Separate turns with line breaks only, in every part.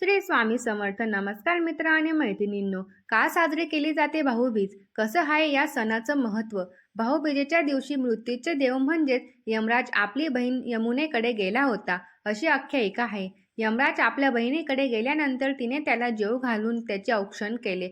श्री स्वामी समर्थ. नमस्कार मित्र आणि मैत्रिणींनो. का साजरी केली जाते भाऊबीज? कसं आहे या सणाचं महत्त्व? भाऊबीजेच्या दिवशी मृत्यूचे देव म्हणजेच यमराज आपली बहीण यमुनेकडे गेला होता अशी आख्यायिका आहे. यमराज आपल्या बहिणीकडे गेल्यानंतर तिने त्याला जेव घालून त्याचे औक्षण केले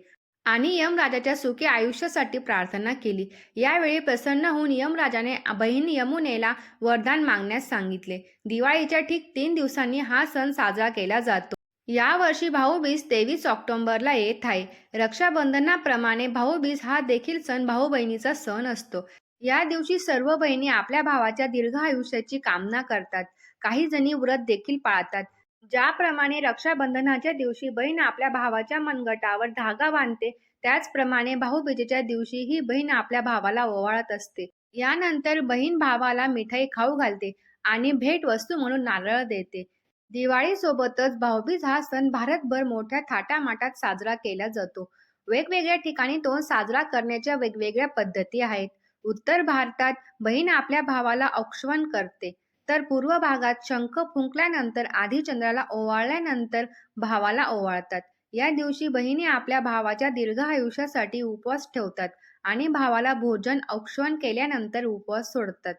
आणि यमराजाच्या सुखी आयुष्यासाठी प्रार्थना केली. यावेळी प्रसन्न होऊन यमराजाने बहीण यमुनेला वरदान मागण्यास सांगितले. दिवाळीच्या ठीक तीन दिवसांनी हा सण साजरा केला जातो. यावर्षी भाऊबीज तेवीस ऑक्टोबरला येत आहे. रक्षाबंधनाप्रमाणे भाऊबीज हा देखील सण भाऊ बहिणीचा सण असतो. या दिवशी सर्व बहिणी आपल्या भावाच्या दीर्घ आयुष्याची कामना करतात. काही जणी व्रत देखील पाळतात. ज्याप्रमाणे रक्षाबंधनाच्या दिवशी बहीण आपल्या भावाच्या मनगटावर धागा बांधते त्याचप्रमाणे भाऊबीजेच्या दिवशी ही बहीण आपल्या भावाला ओवाळत असते. यानंतर बहीण भावाला मिठाई खाऊ घालते आणि भेट वस्तू म्हणून नारळ देते. दिवाळीसोबतच भाऊबीज हा सण भारतभर मोठ्या थाटामाटात साजरा केला जातो. वेगवेगळ्या ठिकाणी तो साजरा करण्याच्या वेगवेगळ्या पद्धती आहेत. उत्तर भारतात बहीण आपल्या भावाला औक्षवण करते. तर पूर्व भागात शंख फुंकल्यानंतर आधी चंद्राला ओवाळल्यानंतर भावाला ओवाळतात. या दिवशी बहिणी आपल्या भावाच्या दीर्घ आयुष्यासाठी उपवास ठेवतात आणि भावाला भोजन औक्षवण केल्यानंतर उपवास सोडतात.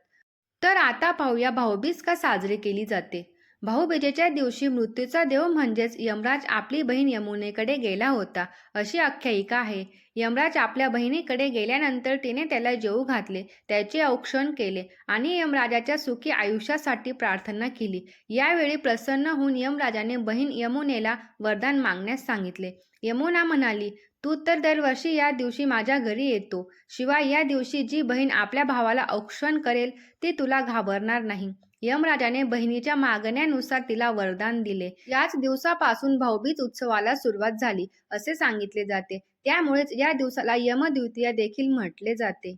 तर आता पाहूया भाऊबीज का साजरी केली जाते. भाऊबीजेच्या दिवशी मृत्यूचा देव म्हणजेच यमराज आपली बहीण यमुनेकडे गेला होता अशी आख्यायिका आहे. यमराज आपल्या बहिणीकडे गेल्यानंतर तिने त्याला जेऊ घातले त्याचे औक्षण केले आणि यमराजाच्या सुखी आयुष्यासाठी प्रार्थना केली. यावेळी प्रसन्न होऊन यमराजाने बहीण यमुनेला वरदान मागण्यास सांगितले. यमुना म्हणाली तू तर दरवर्षी या दिवशी माझ्या घरी येतो. शिवाय या दिवशी जी बहीण आपल्या भावाला औक्षण करेल ती तुला घाबरणार नाही. यमराजाने बहिणीच्या मागण्यानुसार तिला वरदान दिले. याच दिवसापासून भाऊबीज उत्सवाला सुरुवात झाली असे सांगितले जाते. त्यामुळेच या दिवसाला यमद्वितीया देखील म्हटले जाते.